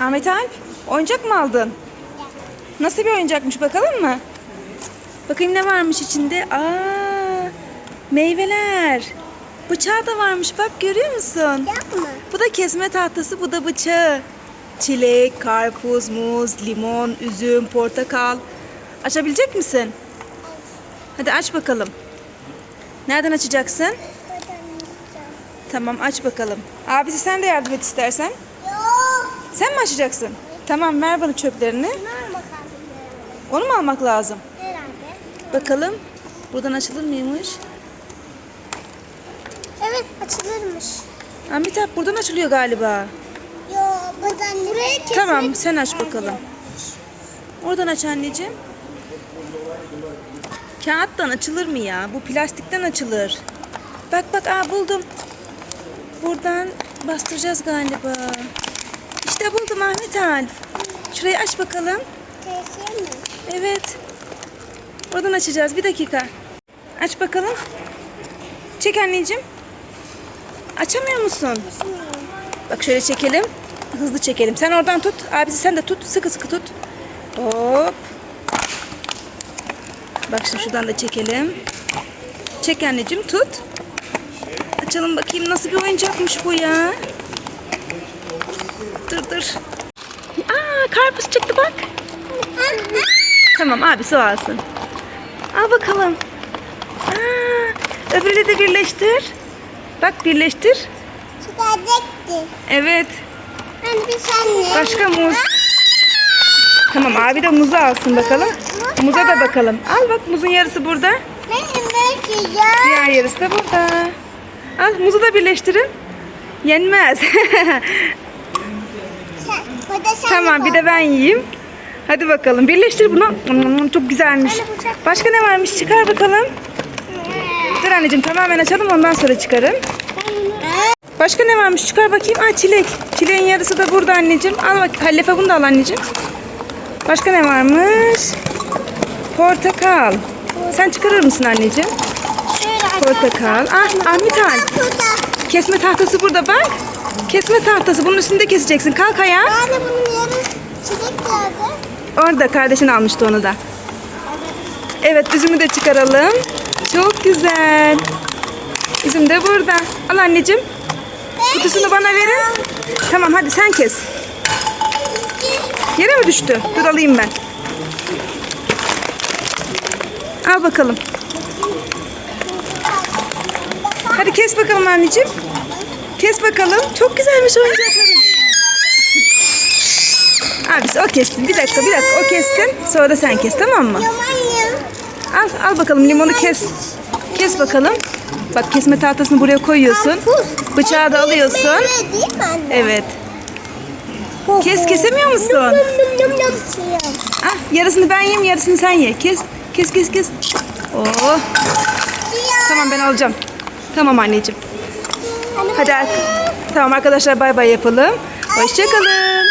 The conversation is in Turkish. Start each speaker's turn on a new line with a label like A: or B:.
A: Ahmet Alp, oyuncak mı aldın? Nasıl bir oyuncakmış bakalım mı? Bakayım ne varmış içinde? Aa, meyveler. Bıçağı da varmış bak görüyor musun?
B: Yapma.
A: Bu da kesme tahtası, bu da bıçağı. Çilek, karpuz, muz, limon, üzüm, portakal. Açabilecek misin? Hadi aç bakalım. Nereden açacaksın? Tamam aç bakalım. Abisi sen de yardım et istersen. Sen mi açacaksın? Tamam ver bana çöplerini. Onu mu almak lazım?
B: Herhalde.
A: Bakalım. Buradan açılır mıymış?
B: Evet açılırmış.
A: Ahmet abi buradan açılıyor galiba.
B: Yok buradan buraya kesin.
A: Tamam sen aç bakalım. Oradan aç anneciğim. Kağıttan açılır mı ya? Bu plastikten açılır. Bak bak aa buldum. Buradan bastıracağız galiba. İşte buldum Ahmet Alp. Şurayı aç bakalım.
B: Mi?
A: Evet. Oradan açacağız. Bir dakika. Aç bakalım. Çek anneciğim. Açamıyor musun? Bak şöyle çekelim. Hızlı çekelim. Sen oradan tut. Abisi sen de tut. Sıkı sıkı tut. Hop. Bak şimdi şuradan da çekelim. Çek anneciğim tut. Açalım bakayım nasıl bir oyuncakmış bu ya. Dur. Aa karpuz çıktı bak. Tamam abi su alsın. Al bakalım. Aa, öbürüyle de birleştir. Bak birleştir.
B: Çıkacaktı.
A: Evet.
B: Ne?
A: Başka muz. Tamam abi de muzu alsın bakalım. Muza da bakalım. Al bak muzun yarısı burada.
B: Benim ya.
A: Diğer yarısı da burada. Al muzu da birleştirin. Yenmez.
B: Sen, bu da sen
A: tamam bir de ben yiyeyim. Hadi bakalım birleştir bunu. Hmm, Çok güzelmiş. Başka ne varmış çıkar bakalım. Dur anneciğim tamamen açalım ondan sonra çıkarım. Başka ne varmış? Çıkar bakayım. Aa çilek. Çileğin yarısı da burada anneciğim. Al bak. Hallefe bunu da al anneciğim. Başka ne varmış? Portakal. Sen çıkarır mısın anneciğim?
B: Şöyle
A: Portakal. Ah Ahmet al.
B: Burada.
A: Kesme tahtası burada bak. Kesme tahtası. Bunun üstünde keseceksin. Kalk ayağa.
B: Yani bunun yarı çilek geldi.
A: Orada kardeşin almıştı onu da. Evet üzümü de çıkaralım. Çok güzel. Üzüm de burada. Al anneciğim. Kutusunu bana verin. Tamam hadi sen kes. Yere mi düştü? Dur alayım ben. Al bakalım. Hadi kes bakalım anneciğim. Kes bakalım. Çok güzelmiş oyuncakların. Abisi o kessin. Bir dakika bir dakika o kessin. Sonra da sen kes tamam mı? Al al bakalım limonu kes. Kes bakalım. Bak kesme tahtasını buraya koyuyorsun. Bıçağı da alıyorsun. Evet. Kes kesemiyor musun? Ah yarısını ben yiyeyim yarısını sen ye. Kes kes kes kes. Oh. Tamam ben alacağım. Tamam anneciğim. Hadi Tamam arkadaşlar bay bay yapalım. Hoşçakalın.